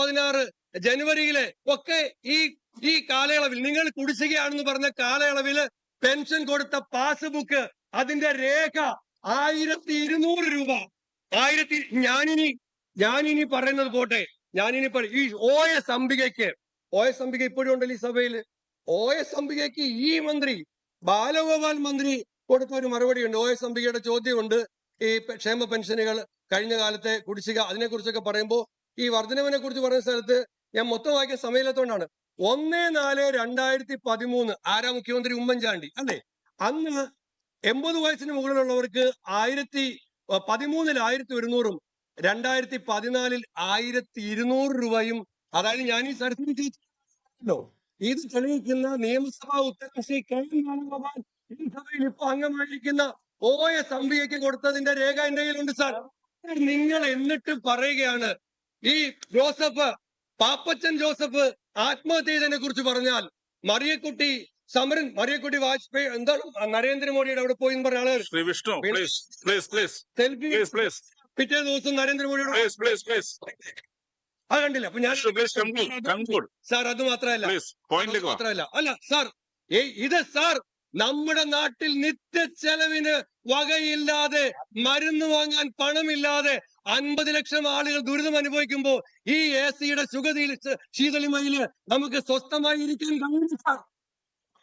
പതിനാറ് ജനുവരിയിലെ ഒക്കെ ഈ ഈ കാലയളവിൽ നിങ്ങൾ കുടിശ്ശികയാണെന്ന് പറഞ്ഞ കാലയളവിൽ പെൻഷൻ കൊടുത്ത പാസ്ബുക്ക് അതിന്റെ രേഖ ആയിരത്തി ഇരുന്നൂറ് രൂപ. ആയിരത്തി ഞാനിനി ഞാനിനി പറയുന്നത് പോട്ടെ. ഞാനിനി ഈ ഒ എസ് അംബികയ്ക്ക് ഒ എസ് അംബിക ഇപ്പോഴും ഉണ്ടല്ലോ ഈ സഭയിൽ ഒ എസ് അംബികയ്ക്ക് ഈ മന്ത്രി ബാലഗോപാൽ മന്ത്രി കൊടുത്ത ഒരു മറുപടി ഉണ്ട് ഒ എസ് അംബികയുടെ ചോദ്യമുണ്ട്. ഈ ക്ഷേമ പെൻഷനുകൾ കഴിഞ്ഞ കാലത്തെ കുടിശ്ശിക അതിനെ കുറിച്ചൊക്കെ പറയുമ്പോൾ ഈ വർധനവിനെ കുറിച്ച് പറയുന്ന സ്ഥലത്ത് ഞാൻ മൊത്തം വായിക്കാൻ സമയമില്ലാത്തതുകൊണ്ടാണ് ഒന്ന് നാല് രണ്ടായിരത്തി പതിമൂന്ന് ആരാ മുഖ്യമന്ത്രി ഉമ്മൻചാണ്ടി അല്ലേ? അന്ന് എൺപത് വയസ്സിന് മുകളിലുള്ളവർക്ക് ആയിരത്തി പതിമൂന്നിൽ ആയിരത്തി ഒരുന്നൂറും രണ്ടായിരത്തി പതിനാലിൽ ആയിരത്തി ഇരുന്നൂറ് രൂപയും അതായത് ഞാൻ ഈ സർട്ടിഫിക്കറ്റ് ഇത് തെളിയിക്കുന്ന നിയമസഭാ ഉത്തരം ശ്രീ കെ എൻ ഈ സഭയിൽ ഇപ്പൊ അംഗമായിരിക്കുന്ന ഒ എസ് അംബികയ്ക്ക് കൊടുത്തതിന്റെ രേഖ എന്റെ കയ്യിലുണ്ട് സാർ. നിങ്ങൾ എന്നിട്ട് പറയുകയാണ് ഈ ജോസഫ് പാപ്പച്ചൻ ജോസഫ് ആത്മഹത്യ ചെയ്തതിനെ കുറിച്ച് പറഞ്ഞാൽ മറിയക്കുട്ടി സമരൻ മറിയക്കുട്ടി വാജ്പേയി എന്താണ് നരേന്ദ്രമോദിയുടെ അവിടെ പോയി എന്ന് പറഞ്ഞ Shri Vishnu please please please selfie please please പിറ്റേ ദിവസം നരേന്ദ്രമോദിയുടെ പ്ലീസ് പ്ലീസ് പ്ലീസ് അത് കണ്ടില്ല. അപ്പൊ ഞാൻ സാർ അത് മാത്രമല്ല. മാത്രല്ല മാത്രമല്ല. അല്ല സാർ ഇത് സാർ നമ്മുടെ നാട്ടിൽ നിത്യ ചെലവിന് വകയില്ലാതെ മരുന്ന് വാങ്ങാൻ പണമില്ലാതെ അൻപത് ലക്ഷം ആളുകൾ ദുരിതം അനുഭവിക്കുമ്പോൾ ഈ എ സിയുടെ സുഗതിയിൽ ശീതളിമയിൽ നമുക്ക് സ്വസ്ഥമായി ഇരിക്കാൻ കഴിയില്ല. സാർ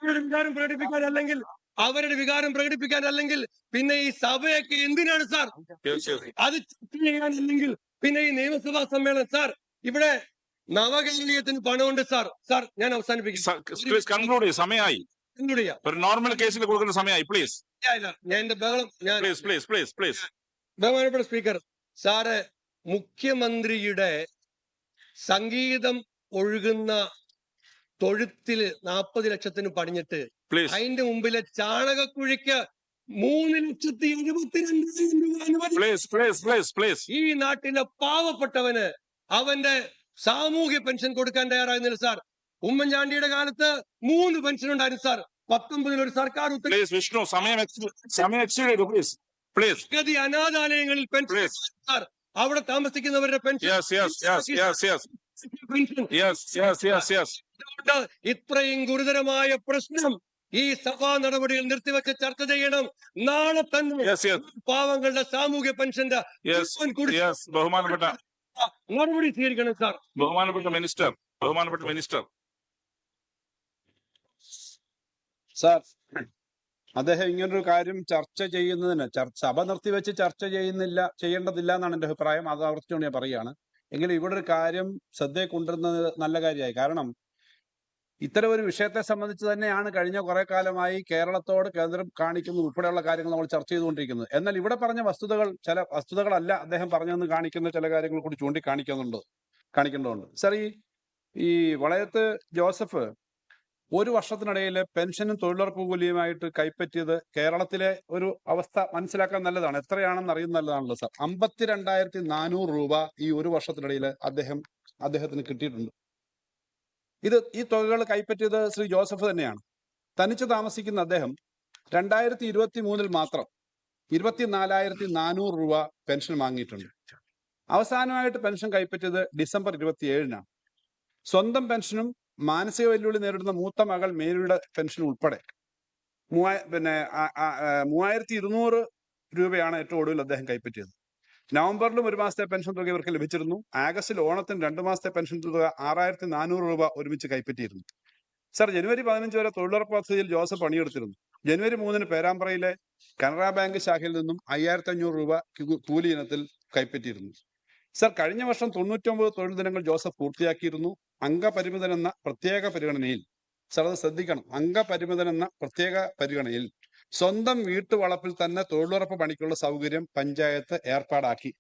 അവരുടെ വികാരം പ്രകടിപ്പിക്കാൻ അല്ലെങ്കിൽ അവരുടെ വികാരം പ്രകടിപ്പിക്കാൻ അല്ലെങ്കിൽ പിന്നെ ഈ സഭയൊക്കെ എന്തിനാണ് സാർ. അത് ചെയ്യാനല്ലെങ്കിൽ പിന്നെ ഈ നിയമസഭാ സമ്മേളനം സാർ ഇവിടെ നവകേന്ദ്രീയത്തിന് പണമുണ്ട് സാർ. സാർ ഞാൻ അവസാനിപ്പിക്കും. സമയമായി. ഒരു നോർമൽ കേസിൽ കൊടുക്കുന്ന സമയമായി പ്ലീസ് ഇല്ല, ഞാൻ എന്റെ ബഹളം ഞാൻ പ്ലീസ് പ്ലീസ് പ്ലീസ് പ്ലീസ് ബഹുമാനപ്പെട്ട സ്പീക്കർ സാറ് മുഖ്യമന്ത്രിയുടെ സംഗീതം ഒഴുകുന്ന തൊഴുത്തിൽ നാൽപ്പത് ലക്ഷത്തിന് പണിഞ്ഞിട്ട് അതിന്റെ മുമ്പിലെ ചാണകക്കുഴിക്ക് മൂന്ന് ലക്ഷത്തി എഴുപത്തിരണ്ടായിരം രൂപ പ്ലീസ് ഈ നാട്ടിലെ പാവപ്പെട്ടവന് അവന്റെ സാമൂഹ്യ പെൻഷൻ കൊടുക്കാൻ തയ്യാറായിരുന്നില്ല സാർ. ഉമ്മൻചാണ്ടിയുടെ കാലത്ത് മൂന്ന് പെൻഷൻ ഉണ്ടായിരുന്നു സാർ. പത്തൊമ്പതിൽ ഒരു സർക്കാർ ഉത്തരവ് വിഷ്ണു സമയം സമയം പ്ലീസ് ഗതി അനാഥാലയങ്ങളിൽ പെൻഷൻ സാർ അവിടെ താമസിക്കുന്നവരുടെ pension. Yes yes yes yes yes yes yes yes yes അതുകൊണ്ട് ഇത്രയും ഗുരുതരമായ പ്രശ്നം ഈ സഭാ നടപടികൾ നിർത്തിവെച്ച് ചർച്ച ചെയ്യണം. നാളെ തന്നെ പാവങ്ങളുടെ സാമൂഹ്യ പെൻഷന്റെ യെസ് യെസ് ബഹുമാനപ്പെട്ട നടപടി സ്വീകരിക്കണം സാർ. ബഹുമാനപ്പെട്ട മിനിസ്റ്റർ ബഹുമാനപ്പെട്ട മിനിസ്റ്റർ. സാർ അദ്ദേഹം ഇങ്ങനൊരു കാര്യം ചർച്ച ചെയ്യുന്നതിന് ചർച്ച സഭ നിർത്തിവെച്ച് ചർച്ച ചെയ്യുന്നില്ല ചെയ്യേണ്ടതില്ല എന്നാണ് എന്റെ അഭിപ്രായം. അത് ആവർത്തിച്ചുകൊണ്ട് ഞാൻ പറയുകയാണ്. എങ്കിലും ഇവിടെ ഒരു കാര്യം ശ്രദ്ധയെ കൊണ്ടുവരുന്നത് നല്ല കാര്യമായി. കാരണം ഇത്തരം ഒരു വിഷയത്തെ സംബന്ധിച്ച് തന്നെയാണ് കഴിഞ്ഞ കുറെ കാലമായി കേരളത്തോട് കേന്ദ്രം കാണിക്കുന്നത് ഉൾപ്പെടെയുള്ള കാര്യങ്ങൾ നമ്മൾ ചർച്ച ചെയ്തുകൊണ്ടിരിക്കുന്നത് എന്നാൽ ഇവിടെ പറഞ്ഞ വസ്തുതകൾ ചില വസ്തുതകളല്ല അദ്ദേഹം പറഞ്ഞതെന്ന് കാണിക്കുന്ന ചില കാര്യങ്ങൾ കൂടി ചൂണ്ടിക്കാണിക്കുന്നുണ്ട് കാണിക്കേണ്ടതുണ്ട് സാർ ഈ ഈ വളയത്ത് ജോസഫ് ഒരു വർഷത്തിനിടയിൽ പെൻഷനും തൊഴിലുറപ്പ് കൂലിയുമായിട്ട് കൈപ്പറ്റിയത് കേരളത്തിലെ ഒരു അവസ്ഥ മനസ്സിലാക്കാൻ നല്ലതാണ്. എത്രയാണെന്ന് അറിയുന്ന നല്ലതാണല്ലോ സാർ. അമ്പത്തിരണ്ടായിരത്തി നാനൂറ് രൂപ ഈ ഒരു വർഷത്തിനിടയിൽ അദ്ദേഹം അദ്ദേഹത്തിന് കിട്ടിയിട്ടുണ്ട്. ഇത് ഈ തുകകൾ കൈപ്പറ്റിയത് ശ്രീ ജോസഫ് തന്നെയാണ്. തനിച്ച് താമസിക്കുന്ന അദ്ദേഹം രണ്ടായിരത്തി ഇരുപത്തി മൂന്നിൽ മാത്രം ഇരുപത്തിനാലായിരത്തി നാനൂറ് രൂപ പെൻഷൻ വാങ്ങിയിട്ടുണ്ട്. അവസാനമായിട്ട് പെൻഷൻ കൈപ്പറ്റിയത് ഡിസംബർ ഇരുപത്തിയേഴിനാണ്. സ്വന്തം പെൻഷനും മാനസിക വെല്ലുവിളി നേരിടുന്ന മൂത്ത മകൾ മേരിയുടെ പെൻഷൻ ഉൾപ്പെടെ. മൂവായ പിന്നെ മൂവായിരത്തി ഇരുന്നൂറ് രൂപയാണ് ഏറ്റവും ഒടുവിൽ അദ്ദേഹം കൈപ്പറ്റിയത്. നവംബറിലും ഒരു മാസത്തെ പെൻഷൻ തുക ഇവർക്ക് ലഭിച്ചിരുന്നു. ആഗസ്റ്റിൽ ഓണത്തിന് രണ്ടു മാസത്തെ പെൻഷൻ തുക ആറായിരത്തി നാനൂറ് രൂപ ഒരുമിച്ച് കൈപ്പറ്റിയിരുന്നു. സർ ജനുവരി പതിനഞ്ച് വരെ തൊഴിലുറപ്പ് പദ്ധതിയിൽ ജോസഫ് പണിയെടുത്തിരുന്നു. ജനുവരി മൂന്നിന് പേരാമ്പ്രയിലെ കനറ ബാങ്ക് ശാഖയിൽ നിന്നും അയ്യായിരത്തി അഞ്ഞൂറ് രൂപ കൂലി ഇനത്തിൽ കൈപ്പറ്റിയിരുന്നു. സർ കഴിഞ്ഞ വർഷം തൊണ്ണൂറ്റൊമ്പത് തൊഴിൽ ദിനങ്ങൾ ജോസഫ് പൂർത്തിയാക്കിയിരുന്നു. അംഗപരിമിതൻ എന്ന പ്രത്യേക പരിഗണനയിൽ. സർ അത് ശ്രദ്ധിക്കണം. അംഗപരിമിതൻ എന്ന പ്രത്യേക പരിഗണനയിൽ സ്വന്തം വീട്ടുവളപ്പിൽ തന്നെ തൊഴിലുറപ്പ് പണിക്കുള്ള സൗകര്യം പഞ്ചായത്ത് ഏർപ്പാടാക്കി.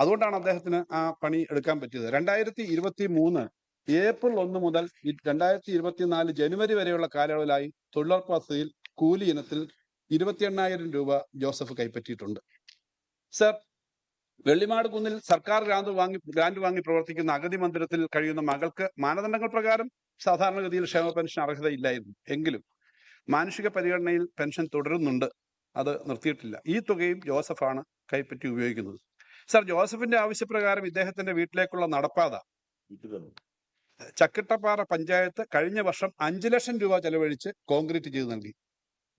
അതുകൊണ്ടാണ് അദ്ദേഹത്തിന് ആ പണി എടുക്കാൻ പറ്റിയത്. രണ്ടായിരത്തി ഇരുപത്തി മൂന്ന് ഏപ്രിൽ ഒന്ന് മുതൽ രണ്ടായിരത്തി ഇരുപത്തിനാല് ജനുവരി വരെയുള്ള കാലയളവിലായി തൊഴിലുറപ്പ് പദ്ധതിയിൽ കൂലി ഇനത്തിൽ ഇരുപത്തി എണ്ണായിരം രൂപ ജോസഫ് കൈപ്പറ്റിയിട്ടുണ്ട്. സർ വെള്ളിമാട് കുന്നിൽ സർക്കാർ ഗ്രാന്റ് വാങ്ങി ഗ്രാന്റ് വാങ്ങി പ്രവർത്തിക്കുന്ന അഗതി മന്ദിരത്തിൽ കഴിയുന്ന മകൾക്ക് മാനദണ്ഡങ്ങൾ പ്രകാരം സാധാരണഗതിയിൽ ക്ഷേമ പെൻഷൻ അർഹതയില്ലായിരുന്നു എങ്കിലും മാനുഷിക പരിഗണനയിൽ പെൻഷൻ തുടരുന്നുണ്ട്. അത് നിർത്തിയിട്ടില്ല. ഈ തുകയും ജോസഫാണ് കൈപ്പറ്റി ഉപയോഗിക്കുന്നത്. സർ ജോസഫിന്റെ ആവശ്യപ്രകാരം ഇദ്ദേഹത്തിന്റെ വീട്ടിലേക്കുള്ള നടപ്പാത. ചക്കിട്ടപ്പാറ പഞ്ചായത്ത് കഴിഞ്ഞ വർഷം അഞ്ചു ലക്ഷം രൂപ ചെലവഴിച്ച് കോൺക്രീറ്റ് ചെയ്ത് നൽകി.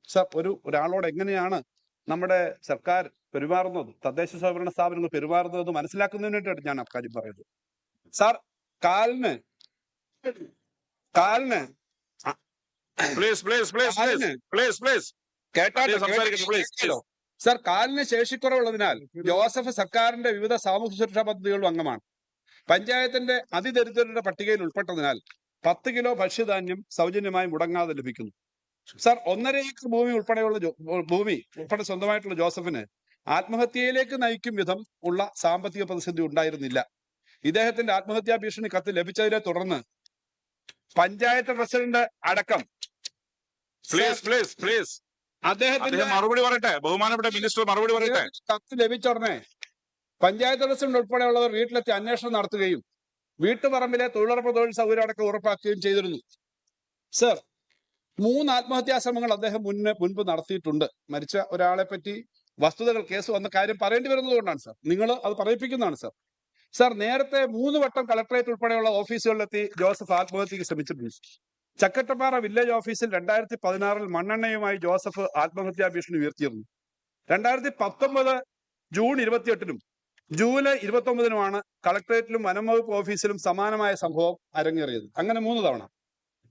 സർ ഒരു ഒരാളോട് എങ്ങനെയാണ് നമ്മുടെ സർക്കാർ പെരുമാറുന്നത് തദ്ദേശ സ്വയംഭരണ സ്ഥാപനങ്ങൾ പെരുമാറുന്നത് മനസ്സിലാക്കുന്നതിന് വേണ്ടിയിട്ടാണ് ഞാൻ അക്കാര്യം പറയുന്നത്. സാർ കാലിന് കാലിന് please please please please please please. Sir കാലിന് ശേഷിക്കുറവുള്ളതിനാൽ ജോസഫ് സർക്കാരിന്റെ വിവിധ സാമൂഹ്യ സുരക്ഷാ പദ്ധതികളും അംഗമാണ്. പഞ്ചായത്തിന്റെ അതിദരിദ്രരുടെ പട്ടികയിൽ ഉൾപ്പെട്ടതിനാൽ പത്ത് കിലോ ഭക്ഷ്യധാന്യം സൗജന്യമായി മുടങ്ങാതെ ലഭിക്കുന്നു. സാർ ഒന്നര ഏക്കർ ഭൂമി ഉൾപ്പെടെയുള്ള ഭൂമി ഉൾപ്പെടെ സ്വന്തമായിട്ടുള്ള ജോസഫിന് ആത്മഹത്യയിലേക്ക് നയിക്കും വിധം ഉള്ള സാമ്പത്തിക പ്രതിസന്ധി ഉണ്ടായിരുന്നില്ല. ഇദ്ദേഹത്തിന്റെ ആത്മഹത്യാ ഭീഷണി കത്ത് ലഭിച്ചതിനെ തുടർന്ന് പഞ്ചായത്ത് പ്രസിഡന്റ് അടക്കം പ്ലീസ് പ്ലീസ് പ്ലീസ് അദ്ദേഹത്തിന്റെ മറുപടി പറയട്ടെ? ബഹുമാനപ്പെട്ട മിനിസ്റ്റർ മറുപടി പറയട്ടെ? കത്ത് ലഭിച്ച ഉടനെ പഞ്ചായത്ത് പ്രസിഡന്റ് ഉൾപ്പെടെയുള്ളവർ വീട്ടിലെത്തി അന്വേഷണം നടത്തുകയും വീട്ടുപറമ്പിലെ തൊഴിലുറപ്പ് തൊഴിൽ സൗകര്യം അടക്കം ഉറപ്പാക്കുകയും ചെയ്തിരുന്നു. സർ മൂന്ന് ആത്മഹത്യാ ശ്രമങ്ങൾ അദ്ദേഹം മുന്നേ മുൻപ് നടത്തിയിട്ടുണ്ട്. മരിച്ച ഒരാളെ പറ്റി വസ്തുതകൾ കേസ് വന്ന കാര്യം പറയേണ്ടി വരുന്നതുകൊണ്ടാണ് സർ. നിങ്ങൾ അത് പറയിപ്പിക്കുന്നതാണ് സാർ. സാർ നേരത്തെ മൂന്ന് വട്ടം കളക്ടറേറ്റ് ഉൾപ്പെടെയുള്ള ഓഫീസുകളിലെത്തി ജോസഫ് ആത്മഹത്യക്ക് ശ്രമിച്ചിട്ടുണ്ട്. ചക്കട്ടപ്പാറ വില്ലേജ് ഓഫീസിൽ രണ്ടായിരത്തി പതിനാറിൽ മണ്ണെണ്ണയുമായി ജോസഫ് ആത്മഹത്യാ ഭീഷണി ഉയർത്തിയിരുന്നു. രണ്ടായിരത്തി പത്തൊമ്പത് ജൂൺ ഇരുപത്തിയെട്ടിനും ജൂലൈ ഇരുപത്തി ഒമ്പതിനുമാണ് കളക്ടറേറ്റിലും വനം വകുപ്പ് ഓഫീസിലും സമാനമായ സംഭവം അരങ്ങേറിയത്. അങ്ങനെ മൂന്ന് തവണ.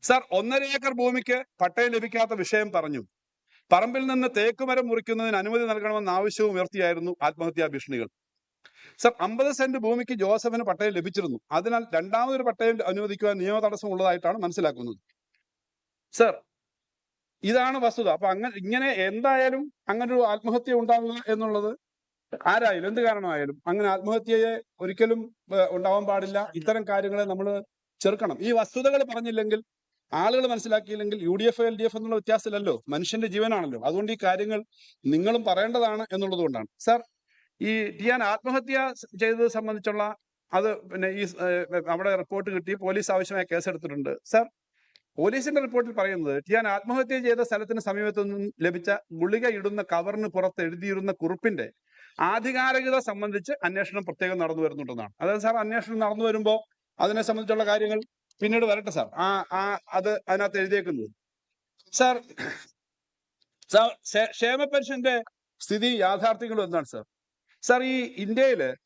സാർ ഒന്നര ഏക്കർ ഭൂമിക്ക് പട്ടയം ലഭിക്കാത്ത വിഷയം പറഞ്ഞു. പറമ്പിൽ നിന്ന് തേക്കുമരം മുറിക്കുന്നതിന് അനുമതി നൽകണമെന്ന ആവശ്യവും ഉയർത്തിയായിരുന്നു ആത്മഹത്യാ ഭീഷണികൾ. സർ അമ്പത് സെന്റ് ഭൂമിക്ക് ജോസഫിന് പട്ടയം ലഭിച്ചിരുന്നു. അതിനാൽ രണ്ടാമതൊരു പട്ടയം അനുവദിക്കുവാൻ നിയമ തടസ്സം ഉള്ളതായിട്ടാണ് മനസ്സിലാക്കുന്നത്. സർ ഇതാണ് വസ്തുത. അപ്പൊ അങ്ങനെ ഇങ്ങനെ എന്തായാലും അങ്ങനെ ഒരു ആത്മഹത്യ ഉണ്ടാകുക എന്നുള്ളത് ആരായാലും എന്ത് കാരണമായാലും അങ്ങനെ ആത്മഹത്യയെ ഒരിക്കലും ഉണ്ടാവാൻ പാടില്ല. ഇത്തരം കാര്യങ്ങളെ നമ്മൾ ചെറുക്കണം. ഈ വസ്തുതകൾ പറഞ്ഞില്ലെങ്കിൽ ആളുകൾ മനസ്സിലാക്കിയില്ലെങ്കിൽ U D F L D F എന്നുള്ള വ്യത്യാസമില്ലല്ലോ. മനുഷ്യന്റെ ജീവനാണല്ലോ. അതുകൊണ്ട് ഈ കാര്യങ്ങൾ നിങ്ങളും പറയേണ്ടതാണ് എന്നുള്ളത് കൊണ്ടാണ്. സാർ ഈ ടിയാൻ ആത്മഹത്യ ചെയ്തത് സംബന്ധിച്ചുള്ള അത് പിന്നെ ഈ അവിടെ റിപ്പോർട്ട് കിട്ടി. പോലീസ് ആവശ്യമായ കേസെടുത്തിട്ടുണ്ട് സാർ പോലീസിന്റെ റിപ്പോർട്ടിൽ പറയുന്നത് ടിയാൻ ആത്മഹത്യ ചെയ്ത സ്ഥലത്തിന് സമീപത്തു നിന്നും ലഭിച്ച ഗുളിക ഇടുന്ന കവറിന് പുറത്ത് എഴുതിയിരുന്ന കുറിപ്പിന്റെ ആധികാരികത സംബന്ധിച്ച് അന്വേഷണം പ്രത്യേകം നടന്നു വരുന്നുണ്ടെന്നാണ്. അതായത് സാർ അന്വേഷണം നടന്നു വരുമ്പോൾ അതിനെ സംബന്ധിച്ചുള്ള കാര്യങ്ങൾ പിന്നീട് വരട്ടെ സാർ. ആ ആ അത് അതിനകത്ത് എഴുതിയേക്കുന്നത്. സാർ സാർ ക്ഷേ- ക്ഷേമ പെൻഷന്റെ സ്ഥിതി യാഥാർത്ഥ്യങ്ങളും എന്താണ് സാർ? സാർ ഈ ഇന്ത്യയിൽ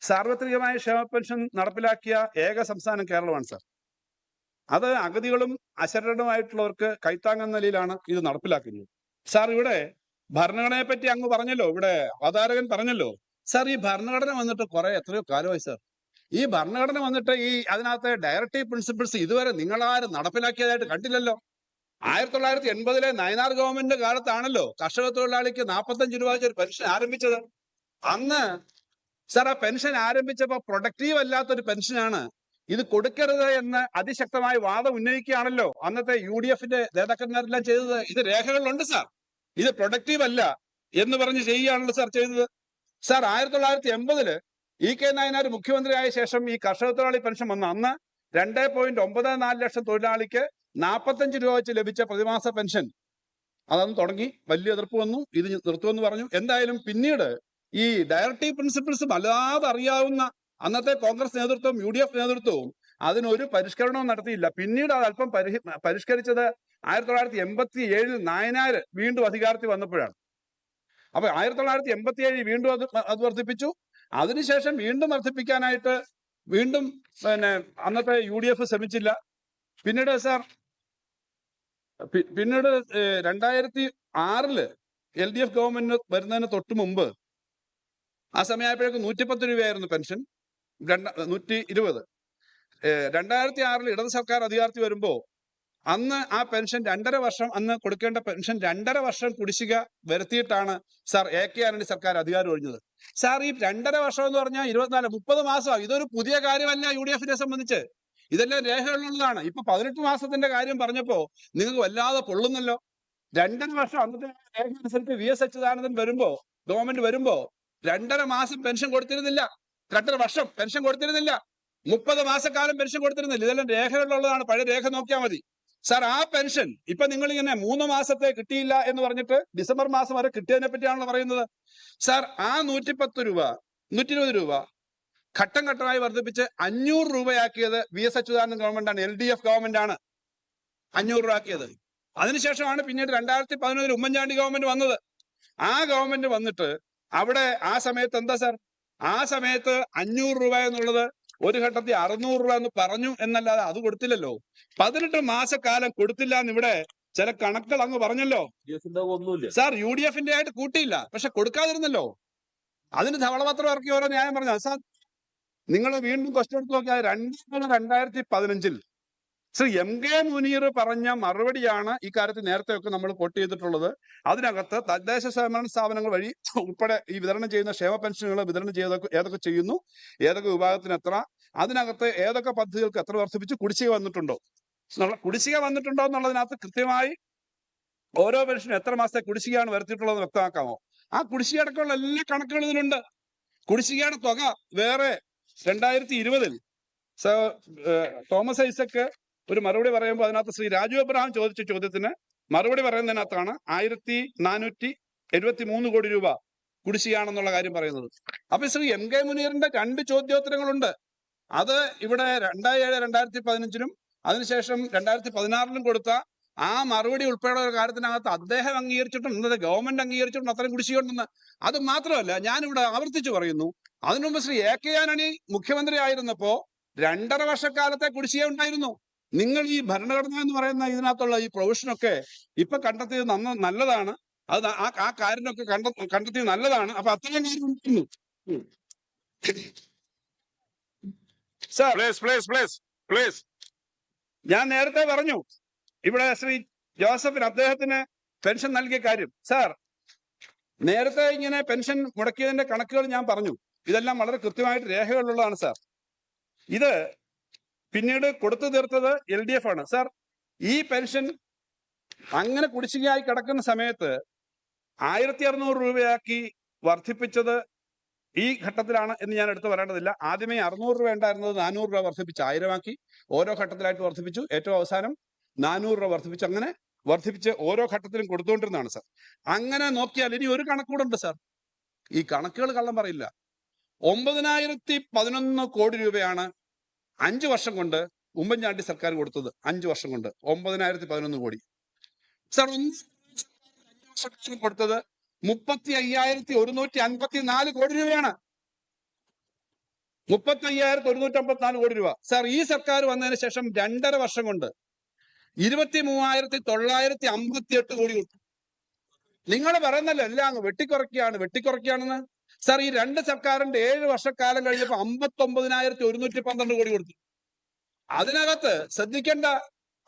സാർവത്രികമായ ക്ഷേമ പെൻഷൻ നടപ്പിലാക്കിയ ഏക സംസ്ഥാനം കേരളമാണ് സാർ. അത് അഗതികളും അശരണമായിട്ടുള്ളവർക്ക് കൈത്താങ്ങുന്ന നിലയിലാണ് ഇത് നടപ്പിലാക്കുന്നത്. സാർ ഇവിടെ ഭരണഘടനയെ പറ്റി അങ്ങ് പറഞ്ഞല്ലോ. ഇവിടെ അവതാരകൻ പറഞ്ഞല്ലോ. സാർ ഈ ഭരണഘടന വന്നിട്ട് കുറെ എത്രയോ കാലമായി സാർ. ഈ ഭരണഘടന വന്നിട്ട് ഈ അതിനകത്ത് ഡയറക്ടീവ് പ്രിൻസിപ്പിൾസ് ഇതുവരെ നിങ്ങളാരും നടപ്പിലാക്കിയതായിട്ട് കണ്ടില്ലല്ലോ. ആയിരത്തി തൊള്ളായിരത്തി എൺപതിലെ നയനാർ ഗവൺമെന്റിന്റെ കാലത്താണല്ലോ കർഷക തൊഴിലാളിക്ക് നാൽപ്പത്തഞ്ച് രൂപ വെച്ച് ഒരു പെൻഷൻ ആരംഭിച്ചത്. അന്ന് സാർ ആ പെൻഷൻ ആരംഭിച്ചപ്പോ പ്രൊഡക്റ്റീവ് അല്ലാത്തൊരു പെൻഷനാണ് ഇത് കൊടുക്കരുത് എന്ന് അതിശക്തമായ വാദം ഉന്നയിക്കുകയാണല്ലോ അന്നത്തെ യു ഡി എഫിന്റെ നേതാക്കന്മാരെല്ലാം ചെയ്തത്. ഇത് രേഖകളിലുണ്ട് സാർ ഇത് പ്രൊഡക്റ്റീവ് അല്ല എന്ന് പറഞ്ഞ് ചെയ്യുകയാണല്ലോ സാർ ചെയ്തത്. സാർ ആയിരത്തി തൊള്ളായിരത്തി എൺപതിൽ ഇ കെ നായനാർ മുഖ്യമന്ത്രിയായ ശേഷം ഈ കർഷക തൊഴിലാളി പെൻഷൻ വന്ന. അന്ന് രണ്ട് പോയിന്റ് ഒമ്പത് നാല് ലക്ഷം തൊഴിലാളിക്ക് നാൽപ്പത്തഞ്ച് രൂപ വെച്ച് ലഭിച്ച പ്രതിമാസ പെൻഷൻ. അതന്ന് തുടങ്ങി. വലിയ എതിർപ്പ് വന്നു. ഇത് നിർത്തുമെന്ന് പറഞ്ഞു. എന്തായാലും പിന്നീട് ഈ ഡയറക്റ്റീവ് പ്രിൻസിപ്പിൾസ് വല്ലാതെ അറിയാവുന്ന അന്നത്തെ കോൺഗ്രസ് നേതൃത്വവും യു ഡി എഫ് നേതൃത്വവും അതിനൊരു പരിഷ്കരണവും നടത്തിയില്ല. പിന്നീട് അത് അല്പം പരിഹ പരിഷ്കരിച്ചത് ആയിരത്തി തൊള്ളായിരത്തി എൺപത്തി ഏഴിൽ നായനാര് വീണ്ടും അധികാരത്തിൽ വന്നപ്പോഴാണ്. അപ്പൊ ആയിരത്തി തൊള്ളായിരത്തി എൺപത്തി ഏഴിൽ വീണ്ടും അത് അത് വർദ്ധിപ്പിച്ചു. അതിനുശേഷം വീണ്ടും വർദ്ധിപ്പിക്കാനായിട്ട് വീണ്ടും പിന്നെ അന്നത്തെ യു ഡി എഫ് ശ്രമിച്ചില്ല. പിന്നീട് സാർ പിന്നീട് രണ്ടായിരത്തി ആറിൽ എൽ ഡി എഫ് ഗവൺമെന്റ് വരുന്നതിന് തൊട്ട് മുമ്പ് ആ സമയമായപ്പോഴേക്കും നൂറ്റിപ്പത്ത് രൂപയായിരുന്നു പെൻഷൻ. രണ്ട നൂറ്റി ഇരുപത്. രണ്ടായിരത്തി ആറിൽ ഇടത് സർക്കാർ അധികാരത്തിൽ വരുമ്പോ അന്ന് ആ പെൻഷൻ രണ്ടര വർഷം അന്ന് കൊടുക്കേണ്ട പെൻഷൻ രണ്ടര വർഷം കുടിശ്ശിക വരുത്തിയിട്ടാണ് സാർ എ കെ ആന്റണി സർക്കാർ അധികാരം ഒഴിഞ്ഞത്. സാർ ഈ രണ്ടര വർഷം എന്ന് പറഞ്ഞാൽ ഇരുപത്തിനാല് മുപ്പത് മാസമാണ് ഇതൊരു പുതിയ കാര്യമല്ല യു ഡി എഫിനെ സംബന്ധിച്ച്. ഇതെല്ലാം രേഖകളിലുള്ളതാണ് ഇപ്പൊ പതിനെട്ട് മാസത്തിന്റെ കാര്യം പറഞ്ഞപ്പോ നിങ്ങൾക്ക് വല്ലാതെ പൊള്ളുന്നല്ലോ. രണ്ടര വർഷം അന്നത്തെ രേഖ അനുസരിച്ച് വി എസ് അച്യുതാനന്ദൻ വരുമ്പോ ഗവൺമെന്റ് വരുമ്പോ രണ്ടര മാസം പെൻഷൻ കൊടുത്തിരുന്നില്ല. രണ്ടര വർഷം പെൻഷൻ കൊടുത്തിരുന്നില്ല. മുപ്പത് മാസക്കാലം പെൻഷൻ കൊടുത്തിരുന്നില്ല. ഇതെല്ലാം രേഖകളിലുള്ളതാണ്. പഴയ രേഖ നോക്കിയാൽ മതി. സാർ ആ പെൻഷൻ ഇപ്പൊ നിങ്ങൾ ഇങ്ങനെ മൂന്ന് മാസത്തെ കിട്ടിയില്ല എന്ന് പറഞ്ഞിട്ട് ഡിസംബർ മാസം വരെ കിട്ടിയതിനെ പറ്റിയാണല്ലോ പറയുന്നത്. സാർ ആ നൂറ്റിപ്പത്ത് രൂപ നൂറ്റി ഇരുപത് രൂപ ഘട്ടം ഘട്ടമായി വർദ്ധിപ്പിച്ച് അഞ്ഞൂറ് രൂപയാക്കിയത് വി എസ് അച്യുതാനന്ദൻ ഗവൺമെന്റ് ആണ് എൽ ഡി എഫ് ഗവൺമെന്റ് ആണ് അഞ്ഞൂറ് രൂപ ആക്കിയത് അതിനുശേഷമാണ് പിന്നീട് രണ്ടായിരത്തി പതിനൊന്നിൽ ഉമ്മൻചാണ്ടി ഗവൺമെന്റ് വന്നത്. ആ ഗവൺമെന്റ് വന്നിട്ട് അവിടെ ആ സമയത്ത് എന്താ സാർ? ആ സമയത്ത് അഞ്ഞൂറ് രൂപ എന്നുള്ളത് ഒരു ഘട്ടത്തിൽ അറുന്നൂറ് രൂപ എന്ന് പറഞ്ഞു എന്നല്ലാതെ അത് കൊടുത്തില്ലല്ലോ. പതിനെട്ട് മാസക്കാലം കൊടുത്തില്ല എന്ന് ഇവിടെ ചില കണക്കുകൾ അങ്ങ് പറഞ്ഞല്ലോ. സാർ യു ഡി എഫിന്റെ ആയിട്ട് കൂട്ടിയില്ല. പക്ഷെ കൊടുക്കാതിരുന്നല്ലോ. അതിന് ധവളപത്രം ഇറക്കി ഓരോ ന്യായം പറഞ്ഞു. സാർ നിങ്ങൾ വീണ്ടും ക്വസ്റ്റ്യൻ എടുത്ത് നോക്കിയാൽ രണ്ട് രണ്ടായിരത്തി പതിനഞ്ചിൽ ശ്രീ എം കെ മുനീർ പറഞ്ഞ മറുപടിയാണ് ഇക്കാര്യത്തിൽ നേരത്തെ നേരത്തെയൊക്കെ നമ്മൾ കോട്ട് ചെയ്തിട്ടുള്ളത്. അതിനകത്ത് തദ്ദേശ സ്വയംഭരണ സ്ഥാപനങ്ങൾ വഴി ഉൾപ്പെടെ ഈ വിതരണം ചെയ്യുന്ന ക്ഷേമ പെൻഷനുകൾ വിതരണം ചെയ്തൊക്കെ ഏതൊക്കെ ചെയ്യുന്നു? ഏതൊക്കെ വിഭാഗത്തിന് എത്ര? അതിനകത്ത് ഏതൊക്കെ പദ്ധതികൾക്ക് എത്ര വർദ്ധിപ്പിച്ച്? കുടിശ്ശിക വന്നിട്ടുണ്ടോ? കുടിശ്ശിക വന്നിട്ടുണ്ടോ എന്നുള്ളതിനകത്ത് കൃത്യമായി ഓരോ പെൻഷനും എത്ര മാസത്തെ കുടിശ്ശികയാണ് വരുത്തിയിട്ടുള്ളത് വ്യക്തമാക്കാമോ? ആ കുടിശ്ശിക അടക്കമുള്ള എല്ലാ കണക്കുകളും ഇതിലുണ്ട് കുടിശ്ശികയുടെ തുക വേറെ രണ്ടായിരത്തി ഇരുപതിൽ തോമസ് ഐസക്ക് ഒരു മറുപടി പറയുമ്പോൾ അതിനകത്ത് ശ്രീ രാജു അബ്രഹാം ചോദിച്ച ചോദ്യത്തിന് മറുപടി പറയുന്നതിനകത്താണ് ആയിരത്തി നാനൂറ്റി എഴുപത്തി മൂന്ന് കോടി രൂപ കുടിശ്ശിയാണെന്നുള്ള കാര്യം പറയുന്നത്. അപ്പൊ ശ്രീ എം കെ മുനീറിന്റെ രണ്ട് ചോദ്യോത്തരങ്ങളുണ്ട്. അത് ഇവിടെ രണ്ടായി ഏഴ് രണ്ടായിരത്തി പതിനഞ്ചിനും അതിനുശേഷം രണ്ടായിരത്തി പതിനാറിലും കൊടുത്ത ആ മറുപടി ഉൾപ്പെടെ ഒരു കാര്യത്തിനകത്ത് അദ്ദേഹം അംഗീകരിച്ചിട്ടുണ്ട് ഗവൺമെന്റ് അംഗീകരിച്ചിട്ടുണ്ട് അത്രയും കുടിശ്ശിയുണ്ടെന്ന് അത് മാത്രമല്ല ഞാനിവിടെ ആവർത്തിച്ചു പറയുന്നു. അതിനുമുമ്പ് ശ്രീ എ കെ ആന്റണി മുഖ്യമന്ത്രി ആയിരുന്നപ്പോ രണ്ടര വർഷക്കാലത്തെ കുടിശ്ശിക ഉണ്ടായിരുന്നു. നിങ്ങൾ ഈ ഭരണഘടന എന്ന് പറയുന്ന ഇതിനകത്തുള്ള ഈ പ്രൊവിഷനൊക്കെ ഇപ്പൊ കണ്ടെത്തിയത് നന്ന നല്ലതാണ്. അത് ആ ആ കാര്യമൊക്കെ കണ്ട കണ്ടെത്തിയത് നല്ലതാണ്. അപ്പൊ അത്രയും കാര്യം ഉണ്ടായിരുന്നു ഞാൻ നേരത്തെ പറഞ്ഞു. ഇവിടെ ശ്രീ ജോസഫിന് അദ്ദേഹത്തിന് പെൻഷൻ നൽകിയ കാര്യം. സാർ നേരത്തെ ഇങ്ങനെ പെൻഷൻ മുടക്കിയതിന്റെ കണക്കുകൾ ഞാൻ പറഞ്ഞു. ഇതെല്ലാം വളരെ കൃത്യമായിട്ട് രേഖകളുള്ളതാണ് സാർ. ഇത് പിന്നീട് കൊടുത്തു തീർത്തത് എൽ ഡി എഫ് ആണ്. സാർ ഈ പെൻഷൻ അങ്ങനെ കുടിശ്ശികയായി കിടക്കുന്ന സമയത്ത് ആയിരത്തി അറുന്നൂറ് രൂപയാക്കി വർദ്ധിപ്പിച്ചത് ഈ ഘട്ടത്തിലാണ് എന്ന് ഞാൻ എടുത്തു പറയേണ്ടതില്ല. ആദ്യമേ അറുന്നൂറ് രൂപ ഉണ്ടായിരുന്നത് നാനൂറ് രൂപ വർദ്ധിപ്പിച്ച് ആയിരമാക്കി ഓരോ ഘട്ടത്തിലായിട്ട് വർദ്ധിപ്പിച്ചു. ഏറ്റവും അവസാനം നാനൂറ് രൂപ വർദ്ധിപ്പിച്ചു അങ്ങനെ വർദ്ധിപ്പിച്ച് ഓരോ ഘട്ടത്തിലും കൊടുത്തുകൊണ്ടിരുന്നതാണ് സാർ അങ്ങനെ നോക്കിയാൽ ഇനി ഒരു കണക്കൂടെ ഉണ്ട് സാർ ഈ കണക്കുകൾ കള്ളം പറയില്ല. ഒമ്പതിനായിരത്തി പതിനൊന്ന് കോടി രൂപയാണ് അഞ്ചു വർഷം കൊണ്ട് ഉമ്മൻചാണ്ടി സർക്കാർ കൊടുത്തത് അഞ്ചു വർഷം കൊണ്ട് ഒമ്പതിനായിരത്തി പതിനൊന്ന് കോടി. സാർ ഒന്ന് കൊടുത്തത് മുപ്പത്തി അയ്യായിരത്തി ഒരുന്നൂറ്റി അൻപത്തി നാല് കോടി രൂപയാണ്. മുപ്പത്തി അയ്യായിരത്തി ഒരുന്നൂറ്റി അമ്പത്തി നാല് കോടി രൂപ. സാർ ഈ സർക്കാർ വന്നതിന് ശേഷം രണ്ടര വർഷം കൊണ്ട് ഇരുപത്തി മൂവായിരത്തി തൊള്ളായിരത്തി അമ്പത്തി എട്ട് കോടി കൊടുത്തു. നിങ്ങൾ പറയുന്നല്ലോ എല്ലാം അങ്ങ് വെട്ടിക്കുറയ്ക്കുകയാണ് വെട്ടിക്കുറയ്ക്കുകയാണെന്ന്? സാർ ഈ രണ്ട് സർക്കാരിന്റെ ഏഴ് വർഷക്കാലം കഴിഞ്ഞപ്പോ അമ്പത്തി ഒമ്പതിനായിരത്തി ഒരുന്നൂറ്റി പന്ത്രണ്ട് കോടി കൊടുത്തു. അതിനകത്ത് ശ്രദ്ധിക്കേണ്ട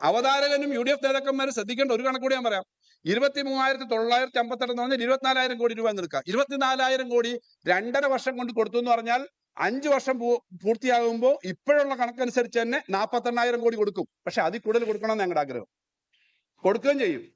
അവതാരകനും യു ഡി എഫ് നേതാക്കന്മാരും ശ്രദ്ധിക്കേണ്ട ഒരു കണക്കൂടി ഞാൻ പറയാം. ഇരുപത്തി മൂവായിരത്തി തൊള്ളായിരത്തി അമ്പത്തെട്ട് എന്ന് പറഞ്ഞാൽ ഇരുപത്തിനാലായിരം കോടി രൂപ എന്ന് ഇരുപത്തിനാലായിരം കോടി രണ്ടര വർഷം കൊണ്ട് കൊടുത്തു എന്ന് പറഞ്ഞാൽ അഞ്ചു വർഷം പൂർത്തിയാകുമ്പോൾ ഇപ്പോഴുള്ള കണക്കനുസരിച്ച് തന്നെ നാൽപ്പത്തെണ്ണായിരം കോടി കൊടുക്കും. പക്ഷെ അതിൽ കൂടുതൽ കൊടുക്കണമെന്ന് ഞങ്ങളുടെ ആഗ്രഹം. കൊടുക്കുകയും ചെയ്യും.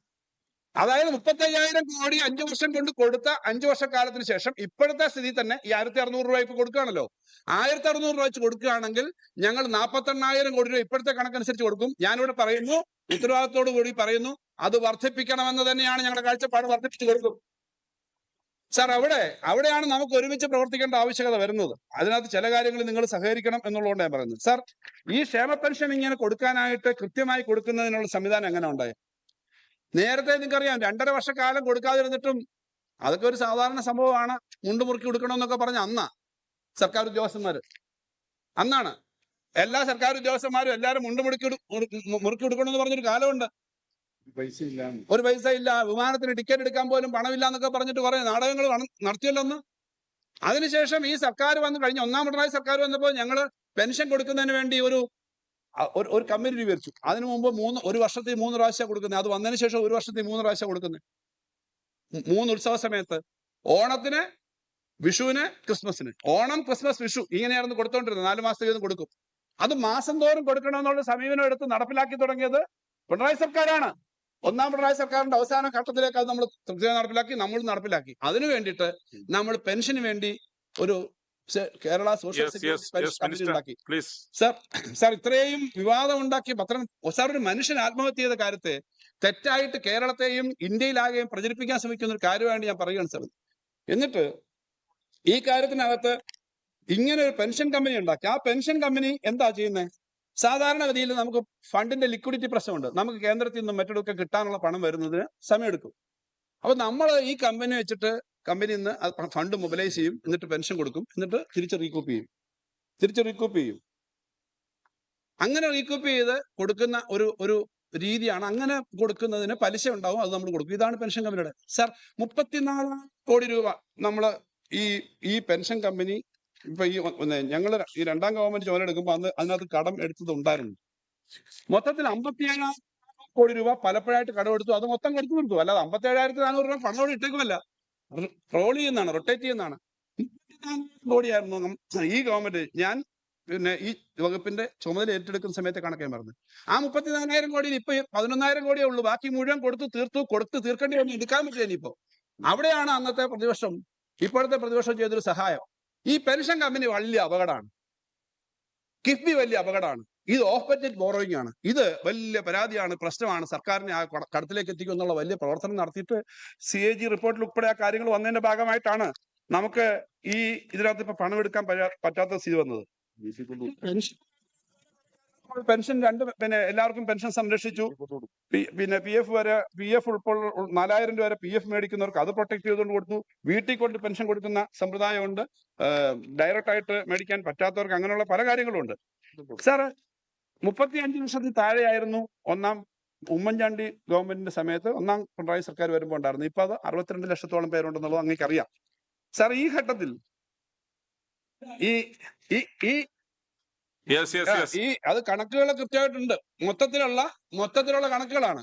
അതായത് മുപ്പത്തയ്യായിരം കോടി അഞ്ചു വർഷം കൊണ്ട് കൊടുത്ത അഞ്ചു വർഷക്കാലത്തിന് ശേഷം ഇപ്പോഴത്തെ സ്ഥിതി തന്നെ ഈ ആയിരത്തി അറുന്നൂറ് രൂപ ഇപ്പൊ കൊടുക്കുകയാണല്ലോ. ആയിരത്തി അറുന്നൂറ് രൂപ വെച്ച് കൊടുക്കുകയാണെങ്കിൽ ഞങ്ങൾ നാൽപ്പത്തെണ്ണായിരം കോടി രൂപ ഇപ്പോഴത്തെ കണക്കനുസരിച്ച് കൊടുക്കും. ഞാനിവിടെ പറയുന്നു ഉത്തരവാദിത്തോടു കൂടി പറയുന്നു അത് വർദ്ധിപ്പിക്കണമെന്ന് തന്നെയാണ് ഞങ്ങളുടെ കാഴ്ചപ്പാട് വർദ്ധിപ്പിച്ചു കൊടുക്കും. സാർ അവിടെ അവിടെയാണ് നമുക്ക് ഒരുമിച്ച് പ്രവർത്തിക്കേണ്ട ആവശ്യകത വരുന്നത്. അതിനകത്ത് ചില കാര്യങ്ങൾ നിങ്ങൾ സഹകരിക്കണം എന്നുള്ളതുകൊണ്ട് ഞാൻ പറയുന്നത്. സാർ ഈ ക്ഷേമ പെൻഷൻ ഇങ്ങനെ കൊടുക്കാനായിട്ട് കൃത്യമായി കൊടുക്കുന്നതിനുള്ള സംവിധാനം എങ്ങനെ ഉണ്ടായി നേരത്തെ നിങ്ങൾക്കറിയാം രണ്ടര വർഷക്കാലം കൊടുക്കാതിരുന്നിട്ടും അതൊക്കെ ഒരു സാധാരണ സംഭവമാണ്. മുണ്ട് മുറുക്കി കൊടുക്കണമെന്നൊക്കെ പറഞ്ഞ അന്നാ സർക്കാർ ഉദ്യോഗസ്ഥന്മാർ അന്നാണ്. എല്ലാ സർക്കാർ ഉദ്യോഗസ്ഥന്മാരും എല്ലാവരും മുണ്ട് മുറു- മുറുക്കി കൊടുക്കണമെന്ന് പറഞ്ഞൊരു കാലമുണ്ട്. പൈസ ഇല്ല ഒരു പൈസ ഇല്ല വിമാനത്തിന് ടിക്കറ്റ് എടുക്കാൻ പോലും പണമില്ല എന്നൊക്കെ പറഞ്ഞിട്ട് കുറെ നാടകങ്ങൾ നടത്തിയല്ലോ ഒന്ന് അതിനുശേഷം ഈ സർക്കാർ വന്ന് കഴിഞ്ഞ ഒന്നാം പിണറായി സർക്കാർ വന്നപ്പോൾ ഞങ്ങൾ പെൻഷൻ കൊടുക്കുന്നതിന് വേണ്ടി ഒരു ഒരു ഒരു കമ്മിറ്റി രൂപീകരിച്ചു അതിനു മുമ്പ് മൂന്ന് ഒരു വർഷത്തിൽ മൂന്ന് പ്രാവശ്യം കൊടുക്കുന്നത്. അത് വന്നതിന് ശേഷം ഒരു വർഷത്തിൽ മൂന്ന് പ്രാവശ്യം കൊടുക്കുന്നത്. മൂന്ന് ഉത്സവ സമയത്ത് ഓണത്തിന് വിഷുവിന് ക്രിസ്മസിന്. ഓണം ക്രിസ്മസ് വിഷു ഇങ്ങനെയായിരുന്നു കൊടുത്തോണ്ടിരുന്നത്. നാല് മാസത്തേക്ക് കൊടുക്കും. അത് മാസം തോറും കൊടുക്കണമെന്നുള്ള സമീപനം എടുത്ത് നടപ്പിലാക്കി തുടങ്ങിയത് പിണറായി സർക്കാരാണ്. ഒന്നാം പിണറായി സർക്കാരിന്റെ അവസാന ഘട്ടത്തിലേക്ക് അത് നമ്മൾ തൃപ്തി നടപ്പിലാക്കി നമ്മൾ നടപ്പിലാക്കി. അതിനു വേണ്ടിയിട്ട് നമ്മൾ പെൻഷന് വേണ്ടി ഒരു കേരള സോഷ്യൽ സെക്യൂരിറ്റി ഉണ്ടാക്കി. പ്ലീസ് സാർ സാർ ഇത്രയും വിവാദം ഉണ്ടാക്കിയ പത്രം സാർ ഒരു മനുഷ്യൻ ആത്മഹത്യ ചെയ്ത കാര്യത്തെ തെറ്റായിട്ട് കേരളത്തെയും ഇന്ത്യയിലാകെയും പ്രചരിപ്പിക്കാൻ ശ്രമിക്കുന്ന ഒരു കാര്യമായിട്ട് ഞാൻ പറയുകയാണ് സാർ. എന്നിട്ട് ഈ കാര്യത്തിനകത്ത് ഇങ്ങനെ ഒരു പെൻഷൻ കമ്പനി ഉണ്ടാക്കി. ആ പെൻഷൻ കമ്പനി എന്താ ചെയ്യുന്നത് സാധാരണഗതിയിൽ നമുക്ക് ഫണ്ടിന്റെ ലിക്വിഡിറ്റി പ്രശ്നമുണ്ട്. നമുക്ക് കേന്ദ്രത്തിൽ നിന്നും മറ്റൊക്കെ കിട്ടാനുള്ള പണം വരുന്നതിന് സമയമെടുക്കും. അപ്പൊ നമ്മൾ ഈ കമ്പനി വെച്ചിട്ട് കമ്പനി ഇന്ന് ഫണ്ട് മൊബിലൈസ് ചെയ്യും എന്നിട്ട് പെൻഷൻ കൊടുക്കും എന്നിട്ട് തിരിച്ച് റീകൂപ്പ് ചെയ്യും. തിരിച്ച് റീകൂപ്പ് ചെയ്യും. അങ്ങനെ റീകൂപ്പ് ചെയ്ത് കൊടുക്കുന്ന ഒരു ഒരു രീതിയാണ് അങ്ങനെ കൊടുക്കുന്നതിന് പലിശ ഉണ്ടാവും അത് നമ്മൾ കൊടുക്കും. ഇതാണ് പെൻഷൻ കമ്പനിയുടെ. സാർ മുപ്പത്തിനാലായിരം കോടി രൂപ നമ്മൾ ഈ ഈ പെൻഷൻ കമ്പനി ഇപ്പൊ ഈ ഞങ്ങൾ ഈ രണ്ടാം ഗവൺമെന്റ് ചുമതല എടുക്കുമ്പോൾ അന്ന് അതിനകത്ത് കടം എടുത്തത് ഉണ്ടായിരുന്നു. മൊത്തത്തിൽ അമ്പത്തിയേഴായിരം കോടി രൂപ പലപ്പോഴായിട്ട് കടമെടുത്തു. അത് മൊത്തം കൊടുത്തു കൊടുത്തു അല്ലാതെ അമ്പത്തി ഏഴായിരത്തി നാനൂറ് രൂപ പണം ഇട്ടേക്കുമല്ല. റോൾ ചെയ്യുന്നതാണ് റൊട്ടേറ്റ് ചെയ്യുന്നതാണ്. ബോഡിയായിരുന്നു ഈ ഗവൺമെന്റ് ഞാൻ പിന്നെ ഈ വകുപ്പിന്റെ ചുമതല ഏറ്റെടുക്കുന്ന സമയത്ത് കണക്കാൻ പറഞ്ഞു ആ മുപ്പത്തിനാലായിരം കോടിയിൽ ഇപ്പൊ പതിനൊന്നായിരം കോടിയേ ഉള്ളൂ ബാക്കി മുഴുവൻ കൊടുത്തു തീർത്തു കൊടുത്ത് തീർക്കേണ്ടി വന്നു എടുക്കാൻ പറ്റില്ല ഇനിയിപ്പോ. അവിടെയാണ് അന്നത്തെ പ്രതിപക്ഷം ഇപ്പോഴത്തെ പ്രതിപക്ഷം ചെയ്തൊരു സഹായം. ഈ പെൻഷൻ കമ്പനി വലിയ അപകടമാണ്. കിഫ്ബി വലിയ അപകടമാണ്. ഇത് ഓഫ് ബഡ്ജറ്റ് ബോറോയിങ് ആണ്. ഇത് വലിയ പരാതിയാണ് പ്രശ്നമാണ്. സർക്കാരിനെ ആ കടത്തിലേക്ക് എത്തിക്കും എന്നുള്ള വലിയ പ്രവർത്തനം നടത്തിയിട്ട് സി എ ജി റിപ്പോർട്ടിൽ ഉൾപ്പെടെ ആ കാര്യങ്ങൾ വന്നതിന്റെ ഭാഗമായിട്ടാണ് നമുക്ക് ഈ ഇതിനകത്ത് ഇപ്പൊ പണം എടുക്കാൻ പറ്റാത്ത സ്ഥിതി വന്നത്. പെൻഷൻ രണ്ട് പിന്നെ എല്ലാവർക്കും പെൻഷൻ സംരക്ഷിച്ചു. പിന്നെ പി എഫ് വരെ പി എഫ് ഉൾപ്പെടെ നാലായിരം രൂപ വരെ പി എഫ് മേടിക്കുന്നവർക്ക് അത് പ്രൊട്ടക്ട് ചെയ്തുകൊണ്ട് കൊടുത്തു. വീട്ടിൽ കൊണ്ട് പെൻഷൻ കൊടുക്കുന്ന സമ്പ്രദായമുണ്ട്. ഡയറക്റ്റ് ആയിട്ട് മേടിക്കാൻ പറ്റാത്തവർക്ക് അങ്ങനെയുള്ള പല കാര്യങ്ങളും ഉണ്ട്. സാർ മുപ്പത്തി അഞ്ച് ലക്ഷത്തിൽ താഴെയായിരുന്നു ഒന്നാം ഉമ്മൻചാണ്ടി ഗവൺമെന്റിന്റെ സമയത്ത് ഒന്നാം പിണറായി സർക്കാർ വരുമ്പോൾ ഉണ്ടായിരുന്നു ഇപ്പൊ അത് അറുപത്തിരണ്ട് ലക്ഷത്തോളം പേരുണ്ടെന്നുള്ളത് അങ്ങേക്ക് അറിയാം. സാർ ഈ ഘട്ടത്തിൽ ഈ ഈ ഈ അത് കണക്കുകൾ കൃത്യമായിട്ടുണ്ട്. മൊത്തത്തിലുള്ള മൊത്തത്തിലുള്ള കണക്കുകളാണ്.